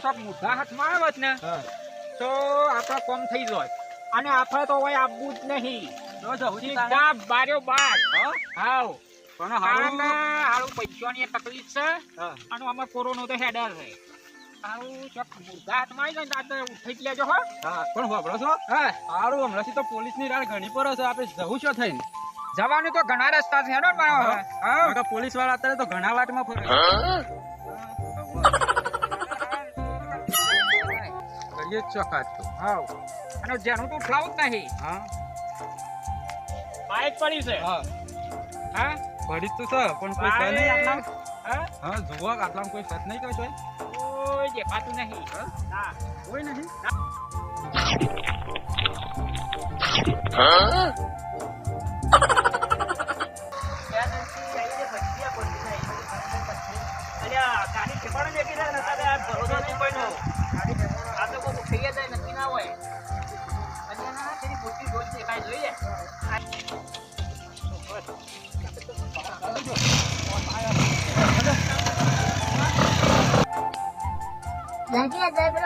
તો સબ મુદ્દા હાથમાં આવે જ ને. તો આપણા કોમ થઈ જાય. અને આપણે તો હવે આપવું જ નહીં. જો જવું છે તારે. સીધા બાર્યો બાર. હાવ પણ હારું પૈસાની તકલીફ છે. અને આમાં કોરોનો તો હેડર છે. હારું ચોક મુદ્દા હાથમાં આવી જાય ને ઉઠી લેજો હો. પણ વાપરો છો? હા. હારું હમણાંથી તો પોલીસની રાડ ઘણી પર હશે. આપણે જવું છો થઈને. જવાનું તો ઘણા રસ્તા છે હેડો ને મારો હવે. હા? કારણ કે પોલીસવાળા અત્યારે તો ઘણા વાટમાં ફરે કરીએ જ હા. અને જેનું તું ઉઠાવું જ નહીં. હા. બાઈક પડી છે. હા. હા? પડી તો છે પણ કોઈ છે નહીં. આટલા હા? હા જુઓ આટલામાં કોઈ સત નહીં કહેશો કોઈ દેખાતું નહીં. હા? કોઈ નહીં. ધરતીના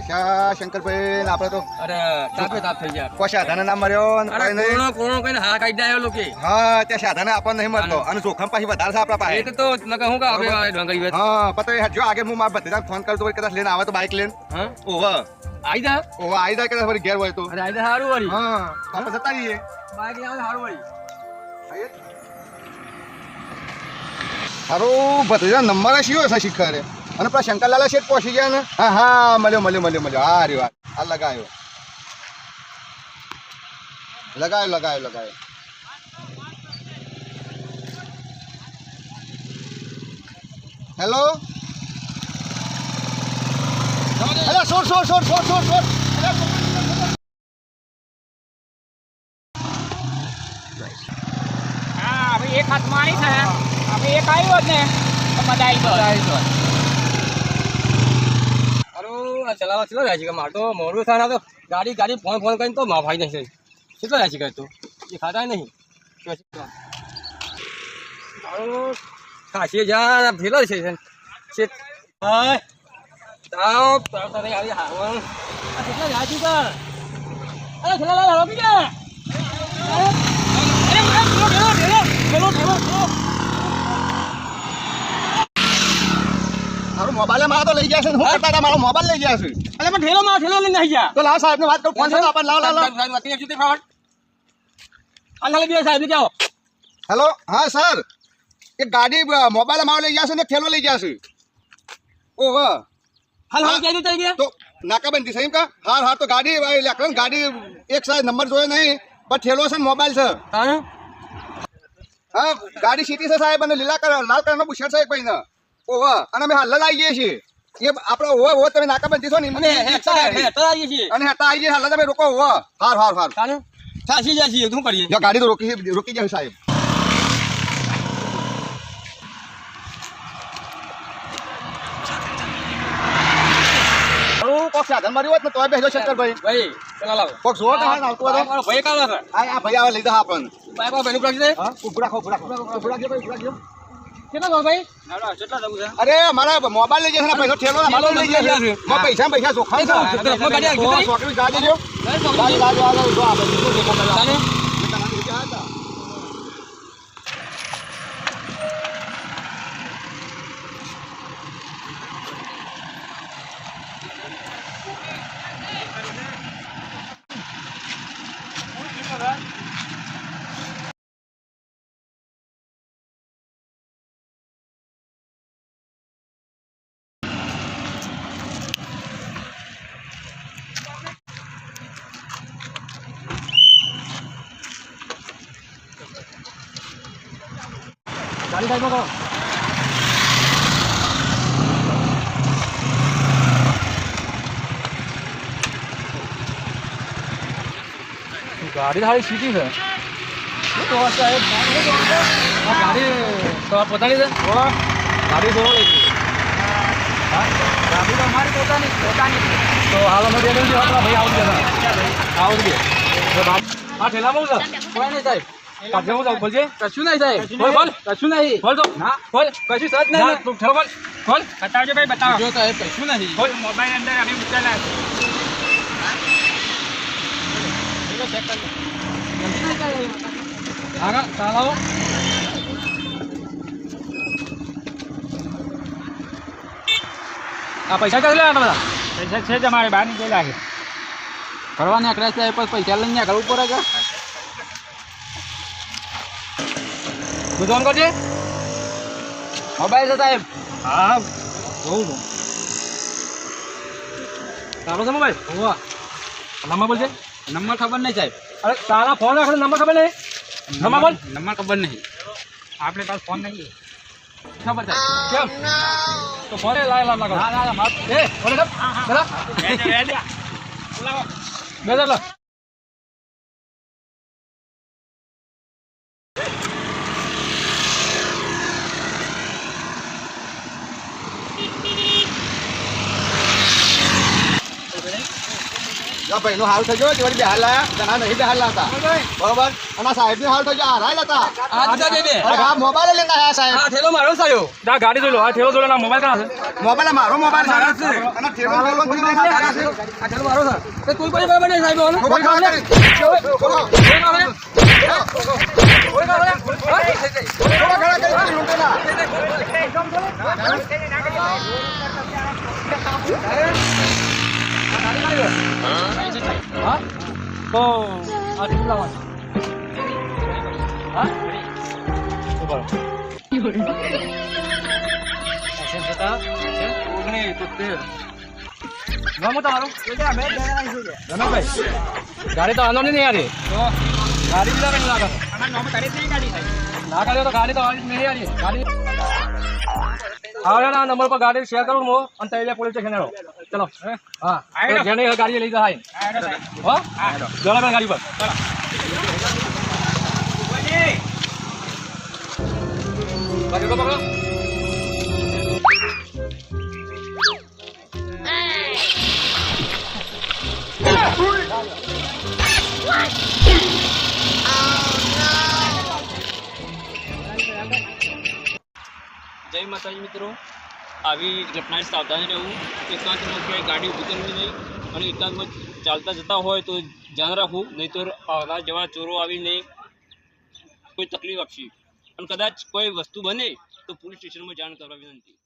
શંકરભાઈ આપણે તો અરે તાપે તાપ થઈ ગયા. કોઈ સાધન ના મર્યો અરે કઈને હા કાઢી દે લોકો હા ત્યાં સાધન આપણને નહીં અને જોખમ પાછી વધારે આપણા પાસે. તો તો નકર હું કા આપણે ડોંગરી વેત હા પતા જો આગે હું મારા ભત્રીજાને ફોન કરતો હોય કદાચ લઈને આવે તો બાઈક લઈને. હા? ઓહ. આઈ જા. ઓવ આવી જાય કદાચ ફરી ઘેર હોય તો. અરે આઈ જા હા આપણે જતા રહીએ. બાઈક સારું વળી. સારું ભત્રીજા, નંબર શિયો છે શિખરે? અને પેલા શંકરલાલા શેઠ પહોંચી ગયા ને? હા હા, મળ્યો મળ્યો મળ્યો મળ્યો. હા રી વાત. આ લગાવ્યો લગાવ્યો લગાવ્યો લગાવ્યો હેલો? સોર સોર સોર સોર સોર સોર હા, ભાઈ, એક હાથમાં આવી છે. એક આવ્યો જ ને, તો આવી ગયો. આ ચલાવવા ચલો જાય છે મારે તો મોડું થાય તો ગાડી ગાડી ફોન ફોન કરીને તો માફાઈ નહીં છે કેટલો જાય છે તું? એ ખાતા નહીં. ખાસી જા ભેલો છે છે. તાવ તાવ તારે આ જાય છે અરે ખેલા રોકી અરે અરે ઢેલો મારો મોબાઈલ મારા તો લઈ ગયા છે હું કરતા મારો મોબાઈલ લઈ ગયા છે. અરે પણ ઢેલો માં ઢેલો લઈને આવી ગયા. તો લાવ સાહેબ ને વાત કરું ફોન છે આપણે લાવ લાવ લાવ. હેલો? હા સર. એ ગાડી મોબાઈલ મારો લઈ ગયા છે ને થેલો લઈ ગયા છે. ઓહ તો નાકાબંધી સહી કા? હા હા તો ગાડી ભાઈ લેકડન ગાડી એક સાઈઝ નંબર જોયો નહીં પણ થેલો છે ને મોબાઈલ છે. હા? ગાડી સીટી છે સાહેબ અને લીલા કલર લાલ કલરનો બુશર્ટ છે એક ભાઈ ઓહ અને અમે હાલ આવી જઈએ છીએ. એ આપણે ઓહ ઓહ તમે નાકાબંધી છો ને મને અને હેતા આવી જઈએ હાલ તમે રોકો ઓહ. હાર હાર હાર. જો ગાડી તો રોકી રોકી જાય સાહેબ. કોક સાધન મારી હોત ને તોય બેસજો શંકરભાઈ. કોક જોવો તો હાલ આવતું હોય તો. આ આ ભાઈ આવે જા આપણને. રાખજો ભાઈ? ઉભું રાખજો અરે મારા મોબાઈલ લઈ જશે પૈસા ઠેલો મારો લઈ જશે. મેં પૈસા ને પૈસા ચોખ્ખા છે. ગાડી આગળ સો, જઈ. ચોકડી ગાડી જો ગાડી ગાડી આગળ ચાલુ થાય કહો ગાડી સારી સીધી છે ગાડી પોતાની છે ગાડી જોવા લઈ ગાડી તો અમારી પોતાની પોતાની તો હાલ અમે ભાઈ આવું છે આવું છે હા ઠેલા બહુ છે કોઈ નહીં સાહેબ કાઢે હું બોલજે કશું નહીં સાહેબ. બોલ બોલ કશું નહીં. બોલ તો. ના. બોલ. કશું સજ નહીં તું ઠરો બોલ. બોલ. બતાવજો ભાઈ બતાવો. જો સાહેબ કશું નહીં. બોલ. મોબાઈલ અંદર અમે મૂકેલા છે. આગળ ચાલાવો આ પૈસા ક્યાં લેવાના બધા? પૈસા છે જ અમારે બહાર નીકળેલા છે. છે પછી પૈસા લઈને નીકળવું પડે કે? ફોન કરજે. મોબાઈલ છે સાહેબ. હા. જોઉં છું. તારો છે મોબાઈલ? હોવા નંબર બોલજે. નંબર ખબર નહીં સાહેબ. અરે તારા ફોન રાખે નંબર ખબર નહીં. નંબર બોલ. નંબર ખબર નહીં. આપણે પાસે ફોન નહીં ખબર છે. કેમ? તો ફોન લાય લાવ લાગો હા હા. હા એ બોલે તો ચલા. બે જા, બે જા. બોલાવો. બે ચાલો જા ભાઈ નો હાલ થયો તે વળી બિહાર લાયા તના નહીં બિહાર લાતા બરોબર અને સાહેબ હાલ થયો આ રાય આજા આ દીધા દે બે અરે આ મોબાઈલ લઈને આયા સાહેબ આ થેલો મારો સાયો દા ગાડી જોલો આ થેલો જોલો ના મોબાઈલ કાં છે મોબાઈલ મારો મોબાઈલ મારા છે અને ઠેલો ઠેલો કરી નાખા છે આ થેલો મારો છે તે કોઈ કોઈ બરાબર નહીં સાહેબ ઓલો કોઈ કામ નહીં. બોલો. કોઈ કામ નહીં. કોઈ કામ નહીં. થોડા ઘણા કરી કરી લૂંટેલા. હા તો આ ના લાવવાનો હા ઉપર અસર જતા છે ઓગણીસ તોતેર નામ હું તમારું રમેશભાઈ ગાડી તો આનો નહીં યાર તો ગાડી બીજા કઈ લાગે અમારે નોમ તારીખ નહીં કાઢી સાહેબ. ના કાઢ્યો તો ચલો હા? જેને ગાડી લઈ જાય હા. ચલો ભાઈ ગાડી પર. તો પકડો. જય માતાજી મિત્રો. આવી ઘટનાએ સાવધાન રહેવું. એકાંતમાં ક્યાંય ગાડી ઊભી કરવી નહીં અને એકાંતમાં ચાલતા જતા હોય તો ધ્યાન રાખવું, નહીં તો આવા જેવા ચોરો આવીને કોઈ તકલીફ આપશે. અને કદાચ કોઈ વસ્તુ બને તો પોલીસ સ્ટેશનમાં જાણ કરવા વિનંતી.